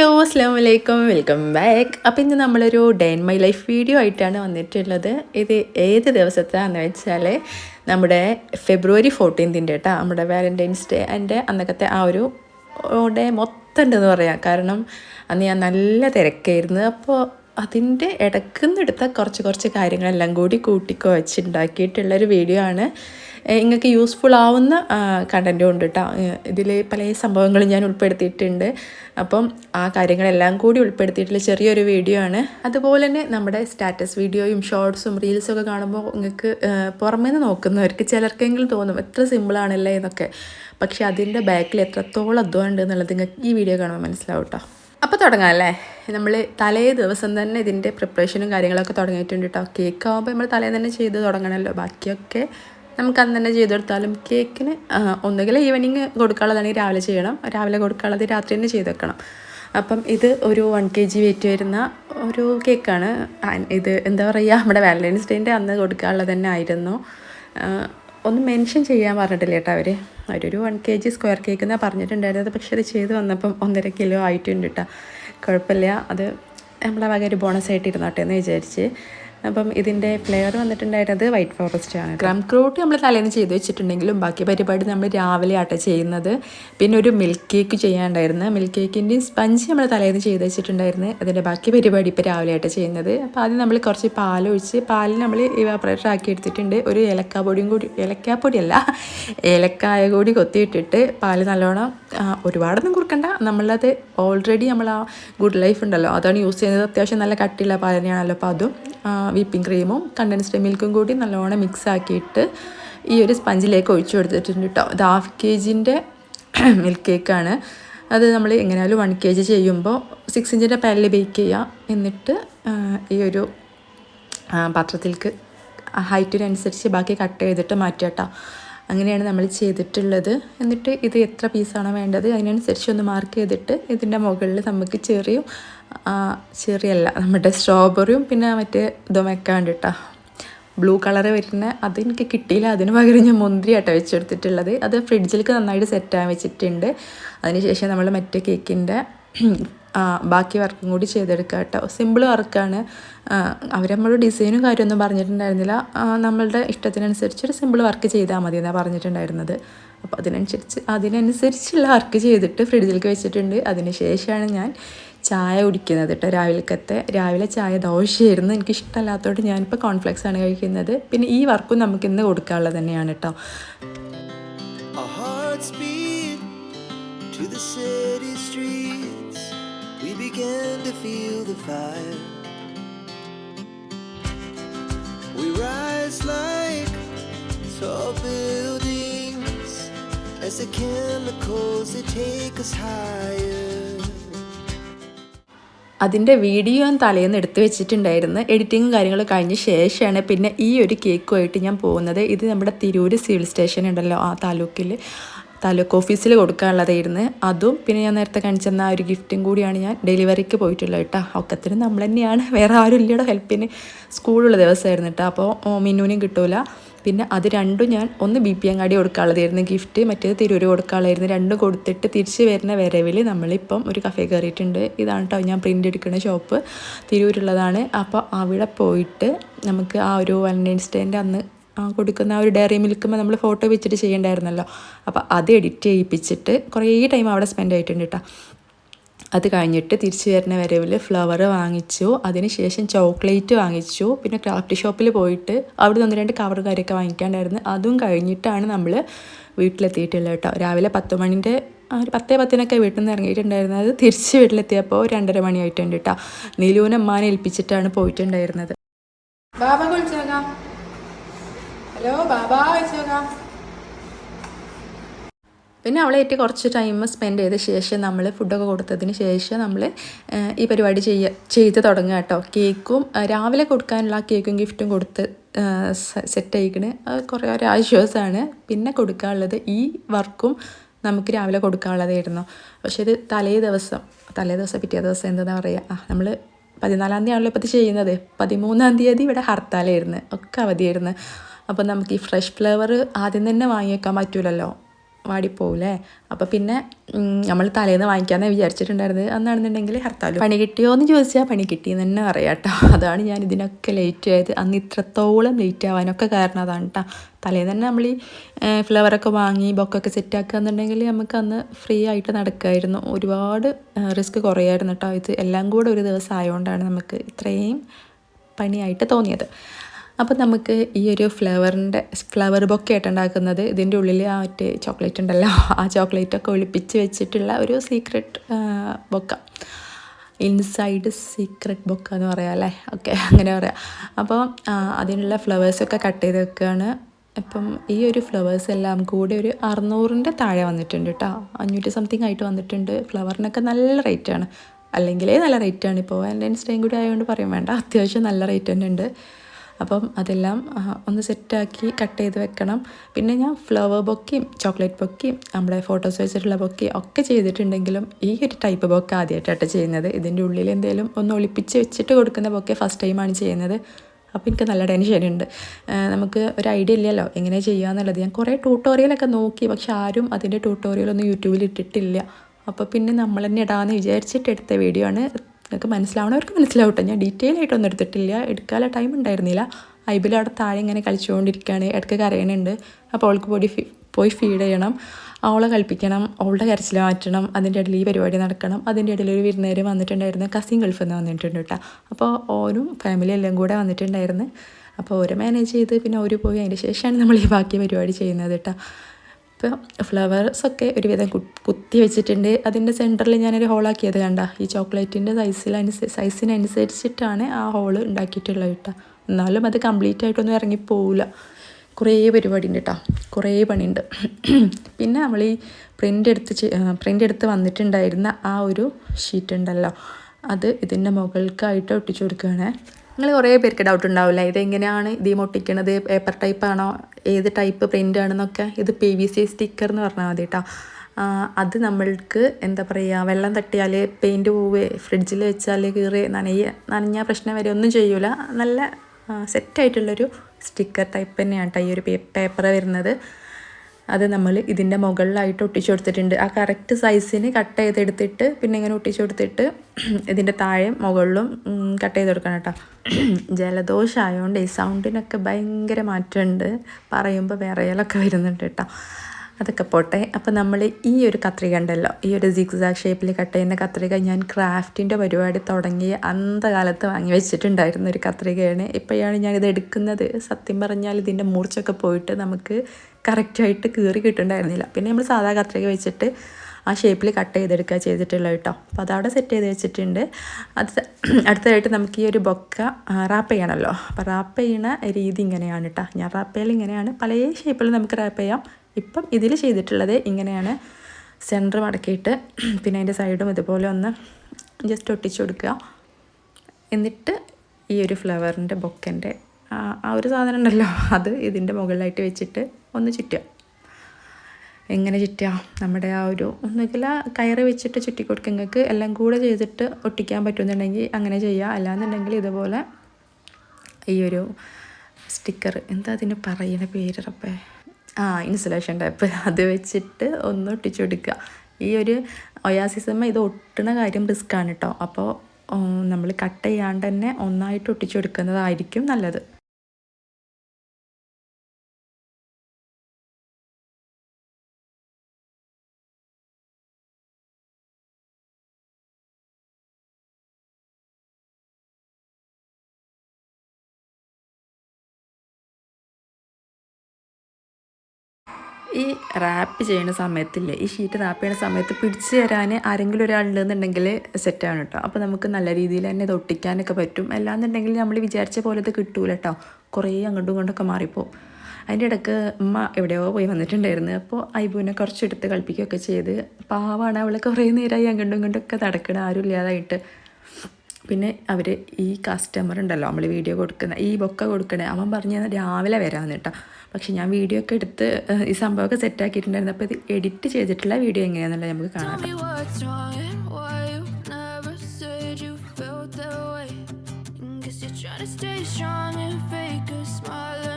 Hello അസ്സാം വലൈക്കും welcome back. അപ്പോൾ ഇന്ന് നമ്മളൊരു day in my life video ആയിട്ടാണ് വന്നിട്ടുള്ളത്. ഇത് ഏത് ദിവസത്താന്ന് വെച്ചാൽ നമ്മുടെ ഫെബ്രുവരി ഫോർട്ടീൻത്തിന്റെ കേട്ടോ നമ്മുടെ വാലന്റൈൻസ് ഡേ എന്റെ അന്നത്തെ ആ ഒരു ഡേ മൊത്തം ഉണ്ടെന്ന് പറയാം. കാരണം അന്ന് ഞാൻ നല്ല തിരക്കായിരുന്നു. അപ്പോൾ അതിന്റെ ഇടക്കുന്നെടുത്ത കുറച്ച് കുറച്ച് കാര്യങ്ങളെല്ലാം കൂടി കൂട്ടിക്കുവച്ച് ഉണ്ടാക്കിയിട്ടുള്ളൊരു വീഡിയോ ആണ്. നിങ്ങൾക്ക് യൂസ്ഫുൾ ആവുന്ന കണ്ടന്റും ഉണ്ട് കേട്ടോ ഇതിൽ പല സംഭവങ്ങളും ഞാൻ ഉൾപ്പെടുത്തിയിട്ടുണ്ട്. അപ്പം ആ കാര്യങ്ങളെല്ലാം കൂടി ഉൾപ്പെടുത്തിയിട്ടുള്ള ചെറിയൊരു വീഡിയോ ആണ്. അതുപോലെ തന്നെ നമ്മുടെ സ്റ്റാറ്റസ് വീഡിയോയും ഷോർട്സും റീൽസും ഒക്കെ കാണുമ്പോൾ നിങ്ങൾക്ക് പുറമേ നിന്ന് നോക്കുന്നവർക്ക് ചിലർക്കെങ്കിലും തോന്നും എത്ര സിമ്പിളാണല്ലേ എന്നൊക്കെ. പക്ഷേ അതിന്റെ ബാക്കിൽ എത്രത്തോളം അധ്വാനം ഉണ്ട് എന്നുള്ളത് നിങ്ങൾക്ക് ഈ വീഡിയോ കാണുമ്പോൾ മനസ്സിലാവും കേട്ടോ അപ്പോൾ തുടങ്ങാം അല്ലേ? നമ്മൾ തലേ ദിവസം തന്നെ ഇതിന്റെ പ്രിപ്പറേഷനും കാര്യങ്ങളൊക്കെ തുടങ്ങിയിട്ടുണ്ട് കേട്ടോ കേക്ക് ആകുമ്പോൾ നമ്മൾ തലേ തന്നെ ചെയ്ത് തുടങ്ങണമല്ലോ ബാക്കിയൊക്കെ നമുക്ക് അന്ന് തന്നെ ചെയ്തെടുത്താലും കേക്കിന് ഒന്നുകിൽ ഈവനിങ് കൊടുക്കാനുള്ളതാണെങ്കിൽ രാവിലെ ചെയ്യണം. രാവിലെ കൊടുക്കാനുള്ളത് രാത്രി തന്നെ ചെയ്ത് വെക്കണം. അപ്പം ഇത് ഒരു വൺ കെ ജി വെയിറ്റ് വരുന്ന ഒരു കേക്കാണ്. ഇത് എന്താ പറയുക നമ്മുടെ വാലന്റൈൻസ് ഡേന്റെ അന്ന് കൊടുക്കാനുള്ളത് തന്നെ ആയിരുന്നു. ഒന്ന് മെൻഷൻ ചെയ്യാൻ പറഞ്ഞിട്ടില്ല കേട്ടോ അവർ അവരൊരു one K G square cake എന്നാണ് പറഞ്ഞിട്ടുണ്ടായിരുന്നത്. പക്ഷേ അത് ചെയ്ത് വന്നപ്പം ഒന്നര കിലോ ആയിട്ടുണ്ട് കേട്ടോ. കുഴപ്പമില്ല. അത് നമ്മളെ വക ഒരു ബോണസ് ആയിട്ട് ഇരുന്നോട്ടെ എന്ന് വിചാരിച്ച്. അപ്പം ഇതിന്റെ ഫ്ലേവർ വന്നിട്ടുണ്ടായിരുന്നത് വൈറ്റ് ഫോറസ്റ്റ് ആണ് ക്രം ക്രൂട്ട് നമ്മൾ തലേന്ന് ചെയ്ത് വെച്ചിട്ടുണ്ടെങ്കിലും ബാക്കി പരിപാടി നമ്മൾ രാവിലെ ആട്ട ചെയ്യുന്നത്. പിന്നെ ഒരു മിൽക്ക് കേക്ക് ചെയ്യാനുണ്ടായിരുന്നു. മിൽക്ക് കേക്കിന്റെ സ്പഞ്ച് നമ്മൾ തലേന്ന് ചെയ്ത് വെച്ചിട്ടുണ്ടായിരുന്നു. അതിന്റെ ബാക്കി പരിപാടി ഇപ്പോൾ രാവിലെ ആട്ട ചെയ്യുന്നത്. അപ്പോൾ ആദ്യം നമ്മൾ കുറച്ച് പാലൊഴിച്ച് പാലിൽ നമ്മൾ ഇവാപ്പറേറ്റർ ആക്കി എടുത്തിട്ടുണ്ട്. ഒരു ഏലക്കാപ്പൊടിയും കൂടി ഏലക്കാപ്പൊടിയല്ല ഏലക്കായ കൂടി കൊത്തിയിട്ടിട്ട് പാൽ നല്ലോണം ഒരുപാടൊന്നും കുറുക്കണ്ട. നമ്മളത് ഓൾറെഡി നമ്മൾ ആ ഗുഡ് ലൈഫ് ഉണ്ടല്ലോ. അതാണ് യൂസ് ചെയ്യുന്നത്. അത്യാവശ്യം നല്ല കട്ടിയുള്ള പാലിനെയാണല്ലോ അപ്പോൾ അതും വിപ്പിംഗ് ക്രീമും കണ്ടൻസ്ഡ് മിൽക്കും കൂടി നല്ലോണം മിക്സ് ആക്കിയിട്ട് ഈ ഒരു സ്പഞ്ചിലേക്ക് ഒഴിച്ചു കൊടുത്തിട്ടുണ്ട് കേട്ടോ ഇത് ഹാഫ് കെ ജിന്റെ മിൽക്ക് കേക്കാണ് അത് നമ്മൾ എങ്ങനെയാലും വൺ കെ ജി ചെയ്യുമ്പോൾ സിക്സ് ഇഞ്ചിന്റെ പാനിൽ ബേക്ക് ചെയ്യുക എന്നിട്ട് ഈ ഒരു പാത്രത്തിലേക്ക് ഹൈറ്റിനനുസരിച്ച് ബാക്കി കട്ട് ചെയ്തിട്ട് മാറ്റുക കേട്ടോ അങ്ങനെയാണ് നമ്മൾ ചെയ്തിട്ടുള്ളത്. എന്നിട്ട് ഇത് എത്ര പീസാണോ വേണ്ടത് അതിനനുസരിച്ച് ഒന്ന് മാർക്ക് ചെയ്തിട്ട് ഇതിന്റെ മുകളിൽ നമുക്ക് ചെറിയ ചെറിയല്ല നമ്മുടെ സ്ട്രോബെറിയും പിന്നെ മറ്റേ ഇതും വെക്കാൻ ബ്ലൂ കളർ വരുന്ന അത് എനിക്ക് കിട്ടിയില്ല. അതിന് പകരം ഞാൻ മുന്തിരിയാട്ടോ വെച്ചെടുത്തിട്ടുള്ളത്. അത് ഫ്രിഡ്ജിലേക്ക് നന്നായിട്ട് സെറ്റാൻ വെച്ചിട്ടുണ്ട്. അതിനുശേഷം നമ്മൾ മറ്റേ കേക്കിന്റെ ബാക്കി വർക്കും കൂടി ചെയ്തെടുക്കുക കേട്ടോ സിമ്പിൾ വർക്കാണ് അവർ നമ്മുടെ ഡിസൈനും കാര്യമൊന്നും പറഞ്ഞിട്ടുണ്ടായിരുന്നില്ല. നമ്മളുടെ ഇഷ്ടത്തിനനുസരിച്ച് ഒരു സിമ്പിൾ വർക്ക് ചെയ്താൽ മതി എന്നാണ് പറഞ്ഞിട്ടുണ്ടായിരുന്നത്. അപ്പോൾ അതിനനുസരിച്ച് അതിനനുസരിച്ചുള്ള വർക്ക് ചെയ്തിട്ട് ഫ്രിഡ്ജിലേക്ക് വെച്ചിട്ടുണ്ട്. അതിന് ശേഷമാണ് ഞാൻ ചായ കുടിക്കുന്നത് കേട്ടോ രാവിലത്തെ രാവിലെ ചായ ദോശയായിരുന്നു. എനിക്ക് ഇഷ്ടമല്ലാത്തതുകൊണ്ട് ഞാനിപ്പോൾ കോൺഫ്ലെക്സ് ആണ് കഴിക്കുന്നത്. പിന്നെ ഈ വർക്കും നമുക്ക് ഇന്ന് കൊടുക്കാനുള്ളത് തന്നെയാണ് കേട്ടോ we rise like tall buildings as the chemicals they take us higher. അതിന്റെ വീഡിയോ ഞാൻ തലേന്ന് എടുത്ത് വെച്ചിട്ടുണ്ടായിരുന്നു. എഡിറ്റിങ്ങും കാര്യങ്ങളും കഴിഞ്ഞ ശേഷമാണ് പിന്നെ ഈ ഒരു കേക്കുമായിട്ട് ഞാൻ പോകുന്നത്. ഇത് നമ്മുടെ തിരൂർ സിവിൽ സ്റ്റേഷൻ ഉണ്ടല്ലോ ആ താലൂക്കിൽ താലൂക്ക് ഓഫീസിൽ കൊടുക്കാനുള്ളതായിരുന്നു. അതും പിന്നെ ഞാൻ നേരത്തെ കാണിച്ചെന്ന ആ ഒരു ഗിഫ്റ്റും കൂടിയാണ് ഞാൻ ഡെലിവറിക്ക് പോയിട്ടുള്ളത് കേട്ടോ. ഒക്കത്തിന് നമ്മൾ തന്നെയാണ്. വേറെ ആരും ഇല്ലയുടെ ഹെൽപ്പിന് സ്കൂളുള്ള ദിവസമായിരുന്നു കേട്ടോ. അപ്പോൾ മിന്നുവിനും കിട്ടൂല. പിന്നെ അത് രണ്ടും ഞാൻ ഒന്ന് ബി പി അങ്ങാടി കൊടുക്കാനുള്ളതായിരുന്നു ഗിഫ്റ്റ് മറ്റേത് തിരൂർ കൊടുക്കാനുള്ളതായിരുന്നു. രണ്ടും കൊടുത്തിട്ട് തിരിച്ച് വരുന്ന വരവിൽ നമ്മളിപ്പം ഒരു കഫേ കയറിയിട്ടുണ്ട്. ഇതാണ് കേട്ടോ ഞാൻ പ്രിന്റ് എടുക്കുന്ന ഷോപ്പ് തിരൂരുള്ളതാണ്. അപ്പോൾ അവിടെ പോയിട്ട് നമുക്ക് ആ ഒരു വാലന്റൈൻസ് ഡേന്റെ അന്ന് കൊടുക്കുന്ന ആ ഒരു ഡയറി മിൽക്കുമ്പോൾ നമ്മൾ ഫോട്ടോ വെച്ചിട്ട് ചെയ്യണ്ടായിരുന്നല്ലോ. അപ്പോൾ അത് എഡിറ്റ് ചെയ്യിപ്പിച്ചിട്ട് കുറേ ടൈം അവിടെ സ്പെൻഡ് ആയിട്ടുണ്ട് കേട്ടോ അത് കഴിഞ്ഞിട്ട് തിരിച്ചു വരുന്ന വരവിൽ ഫ്ലവർ വാങ്ങിച്ചു. അതിനുശേഷം ചോക്ലേറ്റ് വാങ്ങിച്ചു. പിന്നെ ക്രാഫ്റ്റ് ഷോപ്പിൽ പോയിട്ട് അവിടെ നിന്ന് രണ്ട് കവർ കാര്യമൊക്കെ വാങ്ങിക്കാണ്ടായിരുന്നു. അതും കഴിഞ്ഞിട്ടാണ് നമ്മൾ വീട്ടിലെത്തിയിട്ടുള്ളത് കേട്ടോ. രാവിലെ പത്ത് മണിന്റെ ഒരു പത്തേ പത്തിനൊക്കെ വീട്ടിൽ നിന്ന് ഇറങ്ങിയിട്ടുണ്ടായിരുന്നത് തിരിച്ച് വീട്ടിലെത്തിയപ്പോൾ രണ്ടര മണിയായിട്ടുണ്ട് കേട്ടോ. അമ്മാനെ ഏൽപ്പിച്ചിട്ടാണ് പോയിട്ടുണ്ടായിരുന്നത്. ബാബ ഹലോ ബാബ പിന്നെ അവളെ അവളായിട്ട് കുറച്ച് ടൈം സ്പെൻഡ് ചെയ്ത ശേഷം നമ്മൾ ഫുഡൊക്കെ കൊടുത്തതിന് ശേഷം നമ്മൾ ഈ പരിപാടി ചെയ്യ ചെയ്ത് തുടങ്ങുക കേട്ടോ. കേക്കും രാവിലെ കൊടുക്കാനുള്ള കേക്കും ഗിഫ്റ്റും കൊടുത്ത് സെറ്റ് ആയിക്കണ്. കുറേ ഒരു ആശ്വാസമാണ് പിന്നെ കൊടുക്കാനുള്ളത് ഈ വർക്കും നമുക്ക് രാവിലെ കൊടുക്കാനുള്ളതായിരുന്നു. പക്ഷേ ഇത് തലേ ദിവസം തലേ ദിവസം പിറ്റേ ദിവസം എന്താ പറയുക ആ നമ്മൾ പതിനാലാം തീയതി ആണല്ലോ ഇപ്പോൾ ചെയ്യുന്നത്. പതിമൂന്നാം തീയതി ഇവിടെ ഹർത്താലായിരുന്നു. ഒക്കെ അവധിയായിരുന്നു. അപ്പോൾ നമുക്ക് ഈ ഫ്രഷ് ഫ്ലേവർ ആദ്യം തന്നെ വാങ്ങിയേക്കാൻ പറ്റൂലല്ലോ. വാടിപ്പോവില്ലേ അപ്പോൾ പിന്നെ നമ്മൾ തലേന്ന് വാങ്ങിക്കാമെന്ന് വിചാരിച്ചിട്ടുണ്ടായിരുന്നത്. അന്നാണെന്നുണ്ടെങ്കിൽ ഹർത്താൽ പണി കിട്ടിയോ എന്ന് ചോദിച്ചാൽ പണി കിട്ടിയെന്ന് തന്നെ പറയാം കേട്ടോ അതാണ് ഞാൻ ഇതിനൊക്കെ ലേറ്റ് ആയത്. അന്ന് ഇത്രത്തോളം ലേറ്റ് ആവാനൊക്കെ കാരണം അതാണ് കേട്ടോ തലേന്ന് തന്നെ നമ്മൾ ഈ ഫ്ലവറൊക്കെ വാങ്ങി ബൊക്കൊക്കെ സെറ്റാക്കുക എന്നുണ്ടെങ്കിൽ നമുക്ക് അന്ന് ഫ്രീ ആയിട്ട് നടക്കുമായിരുന്നു ഒരുപാട് റിസ്ക് കുറയായിരുന്നു കേട്ടോ ഇത് എല്ലാം കൂടെ ഒരു ദിവസം ആയതുകൊണ്ടാണ് നമുക്ക് ഇത്രയും പണിയായിട്ട് തോന്നിയത്. അപ്പോൾ നമുക്ക് ഈ ഒരു ഫ്ലവറിന്റെ ഫ്ലവർ ബൊക്കെ ആയിട്ട് ഉണ്ടാക്കുന്നത് ഇതിന്റെ ഉള്ളിൽ ആ മറ്റേ ചോക്ലേറ്റ് ഉണ്ടല്ലോ. ആ ചോക്ലേറ്റൊക്കെ ഒളിപ്പിച്ച് വെച്ചിട്ടുള്ള ഒരു secret bouquet. Inside secret bouquet എന്ന് പറയാം അല്ലേ? ഓക്കെ അങ്ങനെ പറയാം. അപ്പോൾ അതിനുള്ള ഫ്ലവേഴ്സൊക്കെ കട്ട് ചെയ്ത് വെക്കുകയാണ് ഇപ്പം ഈ ഒരു ഫ്ലവേഴ്സ് എല്ലാം കൂടി ഒരു അറുന്നൂറിന്റെ താഴെ വന്നിട്ടുണ്ട് കേട്ടോ. അഞ്ഞൂറ്റി സംതിങ് ആയിട്ട് വന്നിട്ടുണ്ട്. ഫ്ലവറിനൊക്കെ നല്ല റേറ്റാണ് അല്ലെങ്കിലേ നല്ല റേറ്റാണ് ഇപ്പോൾ വാലന്റൈൻസ് ഡേയും കൂടി ആയതുകൊണ്ട് പറയും വേണ്ട. അത്യാവശ്യം നല്ല റേറ്റ് തന്നെ ഉണ്ട്. അപ്പം അതെല്ലാം ഒന്ന് സെറ്റാക്കി കട്ട് ചെയ്ത് വെക്കണം. പിന്നെ ഞാൻ ഫ്ലവർ ബൊക്കയും ചോക്ലേറ്റ് ബൊക്കയും നമ്മുടെ ഫോട്ടോസ് വെച്ചിട്ടുള്ള ബൊക്കയും ഒക്കെ ചെയ്തിട്ടുണ്ടെങ്കിലും ഈ ഒരു ടൈപ്പ് ബൊക്കെ ആദ്യമായിട്ടാണ് ചെയ്യുന്നത്. ഇതിന്റെ ഉള്ളിൽ എന്തെങ്കിലും ഒന്ന് ഒളിപ്പിച്ച് വെച്ചിട്ട് കൊടുക്കുന്ന ബൊക്കെ ഫസ്റ്റ് ടൈമാണ് ചെയ്യുന്നത്. അപ്പോൾ എനിക്ക് നല്ല ടെൻഷനുണ്ട് നമുക്ക് ഒരു ഐഡിയ ഇല്ലല്ലോ എങ്ങനെ ചെയ്യാന്നുള്ളത് ഞാൻ കുറേ ട്യൂട്ടോറിയലൊക്കെ നോക്കി പക്ഷെ ആരും അതിന്റെ ട്യൂട്ടോറിയലൊന്നും യൂട്യൂബിൽ ഇട്ടിട്ടില്ല. അപ്പോൾ പിന്നെ നമ്മൾ തന്നെ ഇടാമെന്ന് വിചാരിച്ചിട്ട് എടുത്ത വീഡിയോ ആണ് നിങ്ങൾക്ക് മനസ്സിലാവണവർക്ക് മനസ്സിലാവട്ടെ ഞാൻ ഡീറ്റെയിൽ ആയിട്ടൊന്നും എടുത്തിട്ടില്ല. എടുക്കാനുള്ള ടൈം ഉണ്ടായിരുന്നില്ല. ഐബിൽ അവിടെ താഴെ ഇങ്ങനെ കളിച്ചുകൊണ്ടിരിക്കുകയാണ്. ഇടയ്ക്ക് കരയണുണ്ട്. അപ്പോൾ അവൾക്ക് പോയി പോയി ഫീഡ് ചെയ്യണം. അവളെ കളിപ്പിക്കണം. അവളുടെ കരച്ചിൽ മാറ്റണം. അതിന്റെ ഇടയിൽ ഈ പരിപാടി നടക്കണം. അതിന്റെ ഇടയിൽ ഒരു വിരുന്നേര് വന്നിട്ടുണ്ടായിരുന്നു. കസിൻ ഗൾഫിൽ നിന്ന് വന്നിട്ടുണ്ട് കേട്ടോ അപ്പോൾ ഓരും ഫാമിലി എല്ലാം കൂടെ വന്നിട്ടുണ്ടായിരുന്നു. അപ്പോൾ ഓരോ മാനേജ് ചെയ്ത് പിന്നെ ഓര് പോയി. അതിന്റെ ശേഷമാണ് നമ്മൾ ഈ ബാക്കി പരിപാടി ചെയ്യുന്നത് കേട്ടോ ഇപ്പോൾ ഫ്ലവേഴ്സൊക്കെ ഒരുവിധം കുത്തി വെച്ചിട്ടുണ്ട്. അതിന്റെ സെന്ററിൽ ഞാനൊരു ഹോളാക്കിയത് കണ്ട. ഈ ചോക്ലേറ്റിന്റെ സൈസിലനുസരിച്ച് സൈസിനനുസരിച്ചിട്ടാണ് ആ ഹോൾ ഉണ്ടാക്കിയിട്ടുള്ളത് കേട്ടോ. എന്നാലും അത് കംപ്ലീറ്റ് ആയിട്ടൊന്നും ഇറങ്ങിപ്പോവില്ല കുറേ പരിപാടി ഉണ്ട് കേട്ടോ. കുറേ പണിയുണ്ട് പിന്നെ നമ്മൾ ഈ പ്രിന്റ് എടുത്ത് പ്രിന്റ് എടുത്ത് വന്നിട്ടുണ്ടായിരുന്ന ആ ഒരു ഷീറ്റ് ഉണ്ടല്ലോ. അത് ഇതിന്റെ മുകൾക്കായിട്ട് ഒട്ടിച്ചു കൊടുക്കുകയാണ്. നിങ്ങൾ കുറേ പേർക്ക് ഡൗട്ട് ഉണ്ടാവില്ല? ഇതെങ്ങനെയാണ് ഇത് ഒട്ടിക്കണത് പേപ്പർ ടൈപ്പാണോ ഏത് ടൈപ്പ് പ്രിന്റ് ആണെന്നൊക്കെ? ഇത് പി വി സി സ്റ്റിക്കർ എന്ന് പറഞ്ഞാൽ മതി കേട്ടോ അത് നമ്മൾക്ക് എന്താ പറയുക വെള്ളം തട്ടിയാൽ പെയിന്റ് പോവുക ഫ്രിഡ്ജിൽ വെച്ചാൽ കീറി നനയ നനഞ്ഞ പ്രശ്നം വരെ ഒന്നും ചെയ്യൂല. നല്ല സെറ്റായിട്ടുള്ളൊരു സ്റ്റിക്കർ ടൈപ്പ് തന്നെയാണ് കേട്ടോ ഈ ഒരു പേപ്പർ വരുന്നത്. അത് നമ്മൾ ഇതിന്റെ മുകളിലായിട്ട് ഒട്ടിച്ചു കൊടുത്തിട്ടുണ്ട്. ആ കറക്റ്റ് സൈസിന് കട്ട് ചെയ്തെടുത്തിട്ട് പിന്നെ ഇങ്ങനെ ഒട്ടിച്ചു കൊടുത്തിട്ട് ഇതിന്റെ താഴെ മുകളിലും കട്ട് ചെയ്ത് കൊടുക്കണം കേട്ടോ. ജലദോഷമായതുകൊണ്ട് ഈ സൗണ്ടിനൊക്കെ ഭയങ്കര മാറ്റമുണ്ട്. പറയുമ്പോൾ വിറയലൊക്കെ വരുന്നുണ്ട് കേട്ടോ. അതൊക്കെ പോട്ടെ. അപ്പോൾ നമ്മൾ ഈ ഒരു കത്രിക ഉണ്ടല്ലോ ഈ ഒരു സിക്സാക് ഷേപ്പിൽ കട്ട് ചെയ്യുന്ന കത്രിക ഞാൻ ക്രാഫ്റ്റിന്റെ പരിപാടി തുടങ്ങി അന്ധകാലത്ത് വാങ്ങി വെച്ചിട്ടുണ്ടായിരുന്ന ഒരു കത്രികയാണ്. ഇപ്പോഴാണ് ഞാനിത് എടുക്കുന്നത്. സത്യം പറഞ്ഞാൽ ഇതിന്റെ മൂർച്ചൊക്കെ പോയിട്ട് നമുക്ക് കറക്റ്റായിട്ട് കീറി കിട്ടുന്നുണ്ടായിരുന്നില്ല പിന്നെ നമ്മൾ സാധാ കത്രിക വെച്ചിട്ട് ആ ഷേപ്പിൽ കട്ട് ചെയ്തെടുക്കുക ചെയ്തിട്ടുള്ളത് കേട്ടോ. അപ്പോൾ അതവിടെ സെറ്റ് ചെയ്ത് വെച്ചിട്ടുണ്ട്. അത് അടുത്തതായിട്ട് നമുക്ക് ഈ ഒരു ബൊക്ക റാപ്പ് ചെയ്യണമല്ലോ അപ്പോൾ റാപ്പ് ചെയ്യുന്ന രീതി ഇങ്ങനെയാണ് കേട്ടോ. ഞാൻ റാപ്പ് ചെയ്യൽ ഇങ്ങനെയാണ്. പല ഷേപ്പിൽ നമുക്ക് റാപ്പ് ചെയ്യാം. ഇപ്പം ഇതിൽ ചെയ്തിട്ടുള്ളത് ഇങ്ങനെയാണ്. സെന്റർ മടക്കിയിട്ട് പിന്നെ അതിന്റെ സൈഡും ഇതുപോലെ ഒന്ന് ജസ്റ്റ് ഒട്ടിച്ചു കൊടുക്കുക. എന്നിട്ട് ഈ ഒരു ഫ്ലവറിന്റെ ബൊക്കന്റെ ആ ഒരു സാധനം ഉണ്ടല്ലോ അത് ഇതിന്റെ മുകളിലായിട്ട് വെച്ചിട്ട് ഒന്ന് ചുറ്റുക. എങ്ങനെ ചുറ്റുക? നമ്മുടെ ആ ഒരു ഒന്നുകിൽ കയറ് വെച്ചിട്ട് ചുറ്റി കൊടുക്കുക. നിങ്ങൾക്ക് എല്ലാം കൂടെ ചെയ്തിട്ട് ഒട്ടിക്കാൻ പറ്റുമെന്നുണ്ടെങ്കിൽ അങ്ങനെ ചെയ്യുക. അല്ലാന്നുണ്ടെങ്കിൽ ഇതുപോലെ ഈ ഒരു സ്റ്റിക്കർ എന്താ അതിന് പറയുന്ന പേര് ആ ഇൻസുലേഷൻ ടൈപ്പ് അത് വെച്ചിട്ട് ഒന്ന് ഒട്ടിച്ചു കൊടുക്കുക ഈ ഒരു ഒയാസിസമ്മ ഇത് ഒട്ടണ കാര്യം റിസ്ക്കാണ് കേട്ടോ അപ്പോൾ നമ്മൾ കട്ട് ചെയ്യാണ്ട് തന്നെ ഒന്നായിട്ട് ഒട്ടിച്ചു കൊടുക്കുന്നതായിരിക്കും നല്ലത്. ഈ റാപ്പ് ചെയ്യുന്ന സമയത്തില്ലേ ഈ ഷീറ്റ് റാപ്പ് ചെയ്യുന്ന സമയത്ത് പിടിച്ചു തരാൻ ആരെങ്കിലും ഒരാളുണ്ടെന്നുണ്ടെങ്കിൽ സെറ്റാണ് കേട്ടോ അപ്പോൾ നമുക്ക് നല്ല രീതിയിൽ തന്നെ ഇത് ഒട്ടിക്കാനൊക്കെ പറ്റും. അല്ലാന്നുണ്ടെങ്കിൽ നമ്മൾ വിചാരിച്ച പോലെ ഇത് കിട്ടൂല കേട്ടോ കുറേ അങ്ങോട്ടും ഇങ്ങോട്ടൊക്കെ മാറിപ്പോവും. അതിന്റെ ഇടയ്ക്ക് ഉമ്മ എവിടെയോ പോയി വന്നിട്ടുണ്ടായിരുന്നു. അപ്പോൾ ഐബുവിനെ കുറച്ചെടുത്ത് കളിപ്പിക്കുകയൊക്കെ ചെയ്ത് പാവാണ് അവളെ കുറേ നേരമായി അങ്ങോട്ടും ഇങ്ങോട്ടൊക്കെ നടക്കണം ആരും ഇല്ലാതായിട്ട് പിന്നെ അവർ ഈ കസ്റ്റമർ ഉണ്ടല്ലോ നമ്മൾ വീഡിയോ കൊടുക്കുന്ന ഈ ബൊക്ക കൊടുക്കണേ അവൻ പറഞ്ഞു തന്നാൽ രാവിലെ വരാമെന്ന് കേട്ടോ പക്ഷേ ഞാൻ വീഡിയോ ഒക്കെ എടുത്ത് ഈ സംഭവമൊക്കെ സെറ്റ് ആക്കിയിട്ടുണ്ടായിരുന്നു. അപ്പോൾ ഇത് എഡിറ്റ് ചെയ്തിട്ടുള്ള വീഡിയോ എങ്ങനെയാണെന്നുള്ളത് നമുക്ക് കാണാം trying to stay strong and fake a long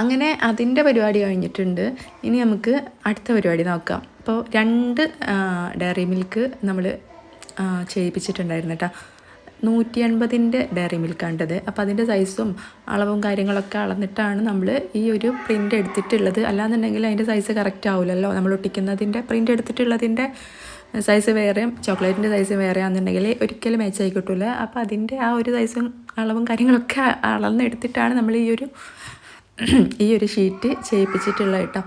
അങ്ങനെ അതിന്റെ പരിപാടി കഴിഞ്ഞിട്ടുണ്ട്. ഇനി നമുക്ക് അടുത്ത പരിപാടി നോക്കാം. അപ്പോൾ രണ്ട് ഡയറി മിൽക്ക് നമ്മൾ ചെയ്യിപ്പിച്ചിട്ടുണ്ടായിരുന്നു കേട്ടോ. നൂറ്റി എൺപതിന്റെ ഡയറി മിൽക്കാണ്ടത് അപ്പോൾ അതിന്റെ സൈസും അളവും കാര്യങ്ങളൊക്കെ അളന്നിട്ടാണ് നമ്മൾ ഈ ഒരു പ്രിന്റ് എടുത്തിട്ടുള്ളത്. അല്ലാന്നുണ്ടെങ്കിൽ അതിന്റെ സൈസ് കറക്റ്റ് ആവില്ലല്ലോ നമ്മൾ ഒട്ടിക്കുന്നതിന്റെ പ്രിന്റ് എടുത്തിട്ടുള്ളതിന്റെ സൈസ് വേറെയും ചോക്ലേറ്റിന്റെ സൈസ് വേറെ ആണെന്നുണ്ടെങ്കിൽ ഒരിക്കലും മാച്ച് കിട്ടില്ല അപ്പോൾ അതിന്റെ ആ ഒരു സൈസും അളവും കാര്യങ്ങളൊക്കെ അളന്നെടുത്തിട്ടാണ് നമ്മൾ ഈ ഒരു ഈ ഒരു ഷീറ്റ് ചെയ്യിപ്പിച്ചിട്ടുള്ള കേട്ടോ.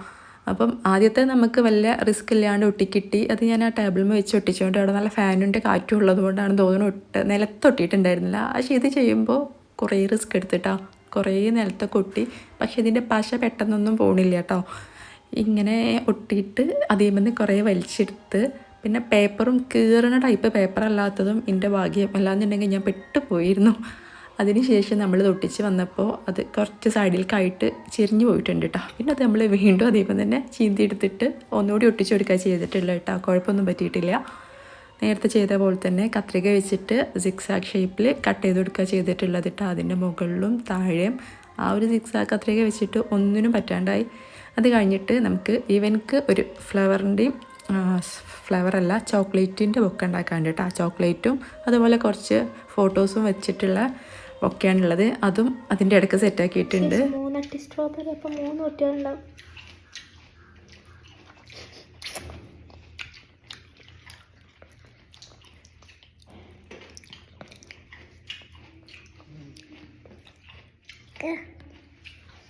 അപ്പം ആദ്യത്തെ നമുക്ക് വലിയ റിസ്ക് ഇല്ലാണ്ട് ഒട്ടിക്കിട്ടി അത് ഞാൻ ആ ടേബിളിൽ വെച്ച് ഒട്ടിച്ചുകൊണ്ട് അവിടെ നല്ല ഫാനിന്റെ കാറ്റും ഉള്ളതുകൊണ്ടാണ് തോന്നുന്നു. ഒട്ട് നിലത്ത് ഒട്ടിയിട്ടുണ്ടായിരുന്നില്ല. പക്ഷേ ഇത് ചെയ്യുമ്പോൾ കുറേ റിസ്ക് എടുത്തിട്ടോ. കുറേ നിലത്തൊക്കെ ഒട്ടി. പക്ഷേ ഇതിന്റെ പശ പെട്ടെന്നൊന്നും പോണില്ല കേട്ടോ. ഇങ്ങനെ ഒട്ടിയിട്ട് അതിൽ നിന്ന് കുറേ വലിച്ചെടുത്ത് പിന്നെ പേപ്പറും കീറുന്ന ടൈപ്പ് പേപ്പർ അല്ലാത്തതും എന്റെ ഭാഗ്യം. അല്ലാന്നുണ്ടെങ്കിൽ ഞാൻ പെട്ടുപോയിരുന്നു. അതിനുശേഷം നമ്മൾ തൊട്ടിച്ച് വന്നപ്പോൾ അത് കുറച്ച് സൈഡിലേക്കായിട്ട് ചെരിഞ്ഞു പോയിട്ടുണ്ട് കേട്ടോ. പിന്നെ അത് നമ്മൾ വീണ്ടും അതേപോലെ തന്നെ ചീന്തി എടുത്തിട്ട് ഒന്നുകൂടി ഒട്ടിച്ചു കൊടുക്കുക ചെയ്തിട്ടില്ല കേട്ടോ. കുഴപ്പമൊന്നും പറ്റിയിട്ടില്ല. നേരത്തെ ചെയ്ത പോലെ തന്നെ കത്രിക വെച്ചിട്ട് സിക്സാക്ക് ഷേപ്പിൽ കട്ട് ചെയ്ത് കൊടുക്കുക ചെയ്തിട്ടുള്ളത് കേട്ടോ. അതിന്റെ മുകളിലും താഴെയും ആ ഒരു സിക്സാക്ക് കത്രിക വെച്ചിട്ട് ഒന്നിനും പറ്റാണ്ടായി. അത് കഴിഞ്ഞിട്ട് നമുക്ക് ഇവൻക്ക് ഒരു ഫ്ലവറിന്റെയും ഫ്ലവറല്ല ചോക്ലേറ്റിന്റെ ബുക്ക് ഉണ്ടാക്കാണ്ട് കേട്ടോ. ചോക്ലേറ്റും അതുപോലെ കുറച്ച് ഫോട്ടോസും വെച്ചിട്ടുള്ള ബൊക്കെയാണുള്ളത് അതും അതിന്റെ ഇടയ്ക്ക് സെറ്റാക്കിയിട്ടുണ്ട് മൂന്നട്ടി സ്ട്രോബെറി അപ്പം മൂന്ന് കുട്ടികളുണ്ടാവും.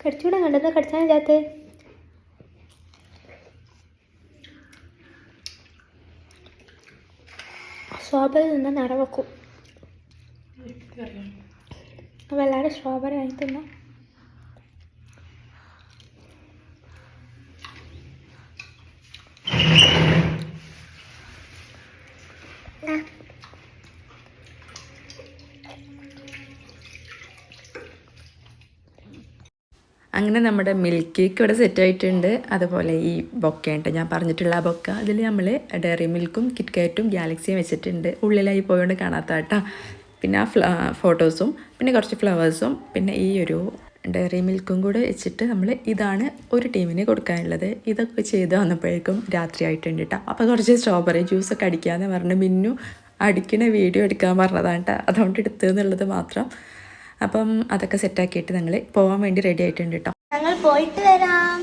കടിച്ചുകൂടെ കണ്ടത് കടിച്ചാൽ ചാത്ത് സ്ട്രോബെറി നിന്ന് നിറവെക്കും സ്ട്രോബെറി വാങ്ങി തിന്നോ അങ്ങനെ നമ്മുടെ മിൽക്ക് കേക്ക് ഇവിടെ സെറ്റ് ആയിട്ടുണ്ട്. അതുപോലെ ഈ ബൊക്കയുണ്ട് ഞാൻ പറഞ്ഞിട്ടുള്ള ആ ബൊക്ക. അതിൽ നമ്മൾ ഡയറി മിൽക്കും കിറ്റ്കാറ്റും ഗാലക്സിയും വെച്ചിട്ടുണ്ട്. ഉള്ളിലായി പോയോണ്ട് കാണാത്ത കേട്ടോ പിന്നെ ആ ഫ്ല ഫോട്ടോസും പിന്നെ കുറച്ച് ഫ്ലവേഴ്സും പിന്നെ ഈ ഒരു ഡയറി മിൽക്കും കൂടെ വെച്ചിട്ട് നമ്മൾ ഇതാണ് ഒരു ടീമിന് കൊടുക്കാനുള്ളത്. ഇതൊക്കെ ചെയ്ത് വന്നപ്പോഴേക്കും രാത്രി ആയിട്ടുണ്ട് കേട്ടോ അപ്പോൾ കുറച്ച് സ്ട്രോബെറി ജ്യൂസൊക്കെ അടിക്കാമെന്ന് പറഞ്ഞ് മിന്നു അടിക്കണ വീഡിയോ എടുക്കാൻ പറഞ്ഞതാണ് കേട്ടോ അതുകൊണ്ട് എടുത്തതെന്നുള്ളത് മാത്രം. അപ്പം അതൊക്കെ സെറ്റാക്കിയിട്ട് ഞങ്ങൾ പോകാൻ വേണ്ടി റെഡി ആയിട്ടുണ്ട് കേട്ടോ ഞങ്ങൾ പോയിട്ട് വരാം.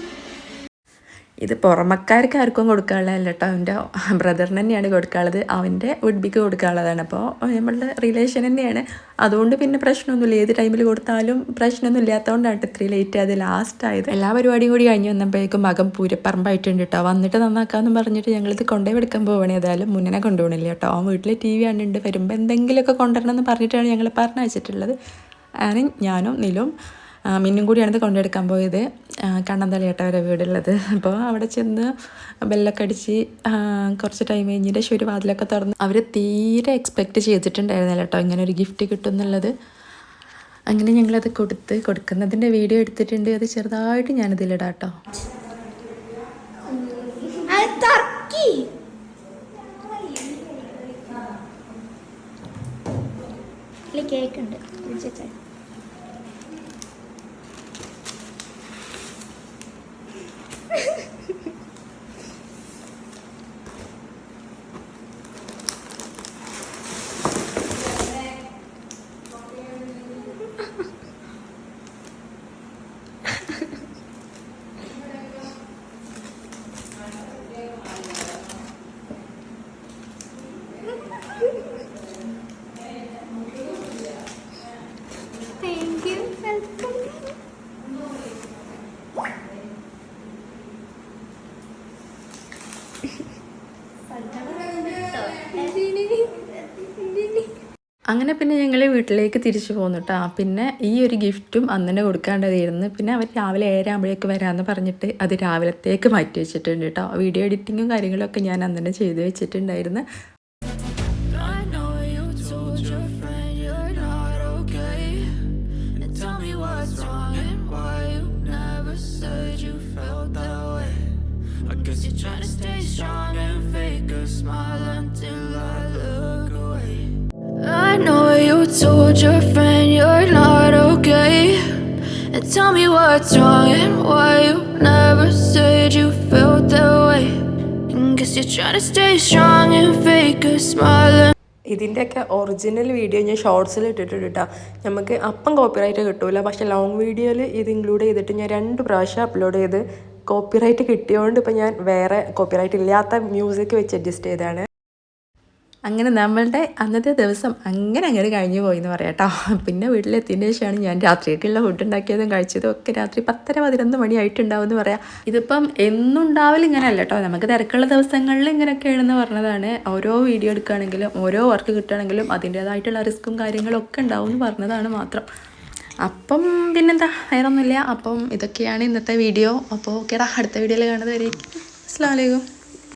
ഇത് പുറമക്കാർക്ക് ആർക്കും കൊടുക്കാനുള്ളതല്ല കേട്ടോ. അവന്റെ ബ്രദറിന് തന്നെയാണ് കൊടുക്കാനുള്ളത്. അവന്റെ ഉഡ്ബിക്ക് കൊടുക്കാനുള്ളതാണ്. അപ്പോൾ നമ്മളുടെ റിലേഷൻ തന്നെയാണ്. അതുകൊണ്ട് പിന്നെ പ്രശ്നമൊന്നുമില്ല. ഏത് ടൈമിൽ കൊടുത്താലും പ്രശ്നമൊന്നും ഇല്ലാത്തതുകൊണ്ടാണ് ഇത്രയും ലേറ്റ് ആയത് ലാസ്റ്റ് ആയത്. എല്ലാ പരിപാടിയും കൂടി കഴിഞ്ഞ് വന്നപ്പോഴേക്കും മകം പൂരപ്പറമ്പായിട്ടുണ്ട് കേട്ടോ. വന്നിട്ട് നന്നാക്കാമെന്ന് പറഞ്ഞിട്ട് ഞങ്ങളിത് കൊണ്ടുപോയി എടുക്കാൻ പോവണേ. ഏതായാലും മുന്നേ കൊണ്ടുപോകണില്ല കേട്ടോ. അവൻ വീട്ടിൽ ടി വി കണ്ടുണ്ട് വരുമ്പോൾ എന്തെങ്കിലുമൊക്കെ കൊണ്ടുവരണം എന്ന് പറഞ്ഞിട്ടാണ് ഞങ്ങൾ പറഞ്ഞു വെച്ചിട്ടുള്ളത് ഞാനും നിലും മിന്നും കൂടിയാണ് ഇത് കൊണ്ടെടുക്കാൻ പോയത്. ആ, കണ്ണന്തലയാട്ട വരെ വീടുള്ളത്. അപ്പോൾ അവിടെ ചെന്ന് ബെല്ലൊക്കെ അടിച്ച് കുറച്ച് ടൈം കഴിഞ്ഞിട്ട് ശരി വാതിലൊക്കെ തുറന്ന് അവർ തീരെ എക്സ്പെക്റ്റ് ചെയ്തിട്ടുണ്ടായിരുന്നില്ല കേട്ടോ ഇങ്ങനെ ഒരു ഗിഫ്റ്റ് കിട്ടും എന്നുള്ളത് അങ്ങനെ ഞങ്ങളത് കൊടുത്ത് കൊടുക്കുന്നതിന്റെ വീഡിയോ എടുത്തിട്ടുണ്ട്. അത് ചെറുതായിട്ട് ഞാനിതിലിടാം കേട്ടോ അത് തർക്കി കേക്ക് ഉണ്ട് ഫ്രിഡ്ജിൽ താങ്ക് യു വെൽക്കം അങ്ങനെ പിന്നെ ഞങ്ങൾ വീട്ടിലേക്ക് തിരിച്ചു പോന്നു കേട്ടോ പിന്നെ ഈ ഒരു ഗിഫ്റ്റും അന്ന് കൊടുക്കാണ്ടതായിരുന്നു. പിന്നെ അവർ രാവിലെ ഏഴാകുമ്പോഴേക്ക് വരാമെന്ന് പറഞ്ഞിട്ട് അത് രാവിലത്തേക്ക് മാറ്റി വെച്ചിട്ടുണ്ട് കേട്ടോ വീഡിയോ എഡിറ്റിങ്ങും കാര്യങ്ങളൊക്കെ ഞാൻ അന്ന് ചെയ്ത് വെച്ചിട്ടുണ്ടായിരുന്നു. Told your friend you're not okay. And tell me what's wrong and why you never said you felt that way. And guess you're trying to stay strong and fake a smile. ഇതിന്റെയൊക്കെ original video ഞാൻ ഷോർട്സിൽ ഇട്ടിട്ടുണ്ട് കേട്ടോ നമുക്ക് അപ്പം copyright കിട്ടൂല പക്ഷേ long വീഡിയോയിൽ ഇത് ഇൻക്ലൂഡ് ചെയ്തിട്ട് ഞാൻ രണ്ട് പ്രാവശ്യം അപ്ലോഡ് ചെയ്ത് കോപ്പിറൈറ്റ് കിട്ടിയതുകൊണ്ട് ഇപ്പം ഞാൻ വേറെ കോപ്പിറൈറ്റ് ഇല്ലാത്ത മ്യൂസിക് വെച്ച് അഡ്ജസ്റ്റ് ചെയ്തതാണ് അങ്ങനെ നമ്മളുടെ അന്നത്തെ ദിവസം അങ്ങനെ അങ്ങനെ കഴിഞ്ഞു പോയി എന്ന് പറയാം കേട്ടോ പിന്നെ വീട്ടിലെത്തിയതിന് ശേഷമാണ് ഞാൻ രാത്രിയൊക്കെയുള്ള ഫുഡ് ഉണ്ടാക്കിയതും കഴിച്ചതും ഒക്കെ രാത്രി പത്തര പതിനൊന്ന് മണി ആയിട്ടുണ്ടാവും എന്ന് പറയാം. ഇതിപ്പം എന്നുണ്ടാവില്ല ഇങ്ങനെ ഇങ്ങനെയല്ല കേട്ടോ നമുക്ക് തിരക്കുള്ള ദിവസങ്ങളിൽ ഇങ്ങനെയൊക്കെയാണെന്ന് പറഞ്ഞതാണ്. ഓരോ വീഡിയോ എടുക്കുകയാണെങ്കിലും ഓരോ വർക്ക് കിട്ടുകയാണെങ്കിലും അതിന്റേതായിട്ടുള്ള റിസ്ക്കും കാര്യങ്ങളും ഒക്കെ ഉണ്ടാവും എന്ന് പറഞ്ഞതാണ് മാത്രം. അപ്പം പിന്നെന്താ? വേറെ ഒന്നുമില്ല അപ്പം ഇതൊക്കെയാണ് ഇന്നത്തെ വീഡിയോ അപ്പോൾ ഓക്കേടാ അടുത്ത വീഡിയോയിൽ കാണുന്നത് വരെ അസ്സാം വലൈക്കും